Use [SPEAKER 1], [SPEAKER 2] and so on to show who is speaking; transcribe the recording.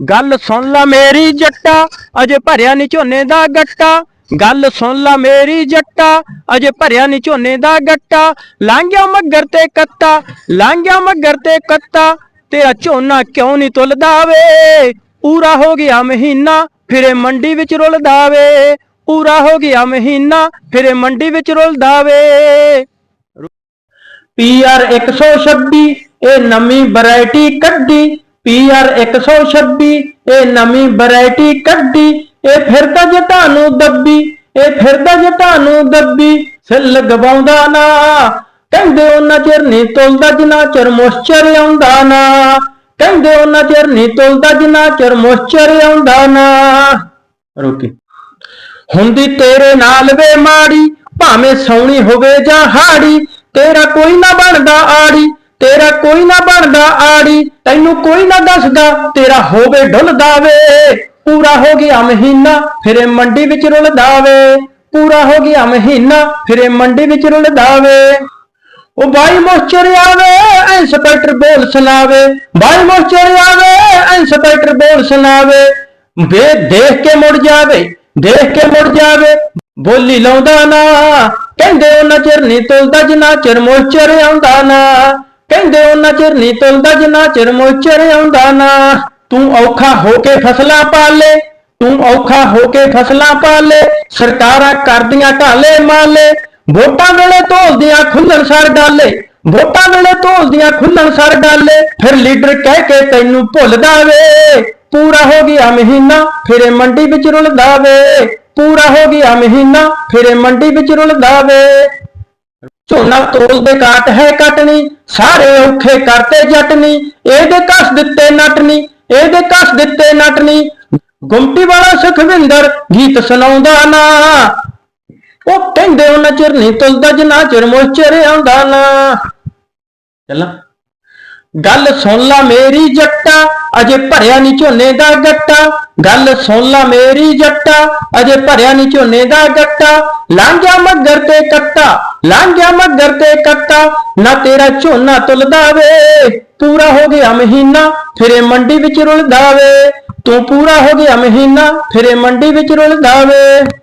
[SPEAKER 1] ਗੱਲ ਸੁਣ ਲਾ ਮੇਰੀ ਜੱਟਾ, ਅਜੇ ਭਰਿਆ ਨੀ ਝੋਨੇ ਦਾ ਗੱਟਾ। ਗੱਲ ਸੁਣ ਲਾ ਮੇਰੀ ਜੱਟਾ, ਅਜੇ ਭਰਿਆ ਨੀ ਝੋਨੇ ਦਾ ਗੱਟਾ। ਲਾਂਘਿਆ ਮੱਗਰ ਤੇ ਕੱਤਾ, ਲਾਂਘਿਆ ਮੱਗਰ ਤੇ ਕੱਤਾ। ਤੇਰਾ ਝੋਨਾ ਕਿਉਂ ਨਹੀਂ ਤੁਲਦਾ ਵੇ? ਪੂਰਾ ਹੋ ਗਿਆ ਮਹੀਨਾ, ਫਿਰੇ ਮੰਡੀ ਵਿੱਚ ਰੁਲਦਾ ਵੇ। ਪੂਰਾ ਹੋ ਗਿਆ ਮਹੀਨਾ, ਫਿਰੇ ਮੰਡੀ ਵਿੱਚ ਰੁਲਦਾ ਵੇ। ਪੀਆਰ 126 ਇਹ ਨਵੀਂ ਵੈਰਾਈਟੀ ਕੱਢੀ। ਪੀਆਰ 126 ਇਹ ਨਵੀਂ ਵੈਰਾਈਟੀ ਕੱਢੀ, ਇਹ ਫਿਰਦਾ ਜਟਾਂ ਨੂੰ ਦੱਬੀ, ਇਹ ਫਿਰਦਾ ਜਟਾਂ ਨੂੰ ਦੱਬੀ, ਸਿੱਲ ਗਵਾਉਂਦਾ ਨਾ। ਕਹਿੰਦੇ ਉਹਨਾਂ ਚਿਰ ਨਹੀਂ ਤੁਲਦਾ, ਜਿੰਨਾ ਚਿਰ ਮੋਸਚਰ ਆਉਂਦਾ ਨਾ। ਕਹਿੰਦੇ ਉਹਨਾਂ ਚਿਰ ਨਹੀਂ ਤੁਲਦਾ, ਜਿੰਨਾ ਚਿਰ ਮੋਸਚਰ ਆਉਂਦਾ ਨਾ। ਰੋਕੀ ਹੁੰਦੀ ਤੇਰੇ ਨਾਲ ਵੇ ਮਾੜੀ, ਭਾਵੇਂ ਸੌਣੀ ਹੋਵੇ ਜਾਂ ਹਾੜੀ, ਤੇਰਾ ਕੋਈ ਨਾ ਬਣਦਾ ਆੜੀ। ਤੇਰਾ ਕੋਈ ਨਾ ਬਣਦਾ ਆੜੀ, ਤੈਨੂੰ ਕੋਈ ਨਾ ਦੱਸਦਾ, ਤੇਰਾ ਹੋਵੇ ਢੁੱਲਦਾ ਵੇ ਪੂਰਾ ਹੋ ਗਿਆ ਮਹੀਨਾ, ਫਿਰੇ ਮੰਡੀ ਵਿੱਚ ਰੁਲਦਾ ਵੇ ਪੂਰਾ ਹੋ ਗਿਆ ਮਹੀਨਾ, ਫਿਰੇ ਮੰਡੀ ਵਿੱਚ ਰੁਲਦਾ ਵੇ ਉਹ ਬਾਈ ਮੋਚਰ ਆਵੇ, ਇੰਸਪੈਕਟਰ ਬੋਲ ਸੁਣਾਵੇ। ਬਾਈ ਮੋਚਰ ਆਵੇ, ਇੰਸਪੈਕਟਰ ਬੋਲ ਸੁਣਾਵੇ। ਵੇ, ਦੇਖ ਕੇ ਮੁੜ ਜਾਵੇ, ਦੇਖ ਕੇ ਮੁੜ ਜਾਵੇ। ਬੋਲੀ ਲਾਉਂਦਾ ਨਾ, ਕਹਿੰਦੇ ਉਹਨਾਂ ਚਿਰ ਨਹੀਂ ਤੁਲਦਾ, ਜਿੰਨਾ ਚਿਰ ਮੋਚਰ ਆਉਂਦਾ ਨਾ। ਕਹਿੰਦੇ ਉਹਨਾਂ ਚਿਰ ਨਹੀਂ ਤੁਲਦਾ ਜਿੰਨਾ ਚਿਰ ਮੋਚਰ ਆਉਂਦਾ ਨਾ। ਤੂੰ ਔਖਾ ਹੋ ਕੇ ਫਸਲਾਂ ਪਾਲੇ, ਤੂੰ ਔਖਾ ਹੋ ਕੇ ਫਸਲਾਂ ਪਾਲੇ, ਸਰਕਾਰਾਂ ਕਰਦੀਆਂ ਢਾਲੇ ਮਾਲੇ, ਵੋਟਾਂ ਵੇਲੇ ਢੋਲਦੀਆਂ ਖੁੱਲਣ ਸਰ ਡਾਲੇ, ਵੋਟਾਂ ਵੇਲੇ ਢੋਲਦੀਆਂ ਖੁੱਲਣ ਸਰ ਡਾਲੇ, ਫਿਰ ਲੀਡਰ ਕਹਿ ਕੇ ਤੈਨੂੰ ਭੁੱਲਦਾ ਵੇ ਪੂਰਾ ਹੋ ਗਿਆ ਮਹੀਨਾ, ਫਿਰੇ ਮੰਡੀ ਵਿੱਚ ਰੁਲਦਾ ਵੇ। ਪੂਰਾ ਹੋ ਗਿਆ ਮਹੀਨਾ, ਫਿਰੇ ਮੰਡੀ ਵਿੱਚ ਰੁਲਦਾ ਵੇ। ਝੋਨਾ ਤੋਲਦੇ ਕਾਟ ਹੈ ਕਟਣੀ ਸਾਰੇ ਔਖੇ ਕਰਤੇ ਜਟਨੀ ਇਹਦੇ ਕਸ ਦਿੱਤੇ ਨਟਨੀ ਇਹਦੇ ਕਸ ਦਿੱਤੇ ਨਟਨੀ ਗੁੰਮਟੀ ਵਾਲਾ ਸੁਖਵਿੰਦਰ ਗੀਤ ਸੁਣਾਉਂਦਾ ਨਾ। ਉਹ ਕਹਿੰਦੇ, ਉਹਨਾਂ ਚਿਰ ਨਹੀਂ ਤੁਲਦਾ, ਜਿੰਨਾ ਚਿਰ ਮੋਚਰ ਆਉਂਦਾ ਨਾ। ਚੱਲਾਂ। ਗੱਲ ਸੁਣ ਲਾ ਮੇਰੀ ਜੱਟਾ, ਅਜੇ ਭਰਿਆ ਨਹੀਂ ਝੋਨੇ ਦਾ ਗੱਟਾ। ਗੱਲ ਸੁਣ ਲਾ ਮੇਰੀ ਜੱਟਾ, ਅਜੇ ਭਰਿਆ ਨਹੀਂ ਝੋਨੇ ਦਾ ਗੱਟਾ। ਲਾਂਘਿਆ ਮੱਗਰ ਤੇ ਕੱਟਾ, ਲਾਂਘਿਆ ਮੱਗਰ ਤੇ ਕੱਟਾ। ਨਾ ਤੇਰਾ ਝੋਨਾ ਤੁਲਦਾ ਵੇ, ਪੂਰਾ ਹੋ ਗਿਆ ਮਹੀਨਾ, ਫਿਰੇ ਮੰਡੀ ਵਿੱਚ ਰੁਲਦਾ ਵੇ। ਤੂੰ ਪੂਰਾ ਹੋ ਗਿਆ ਮਹੀਨਾ, ਫਿਰੇ ਮੰਡੀ ਵਿੱਚ ਰੁਲਦਾ ਵੇ।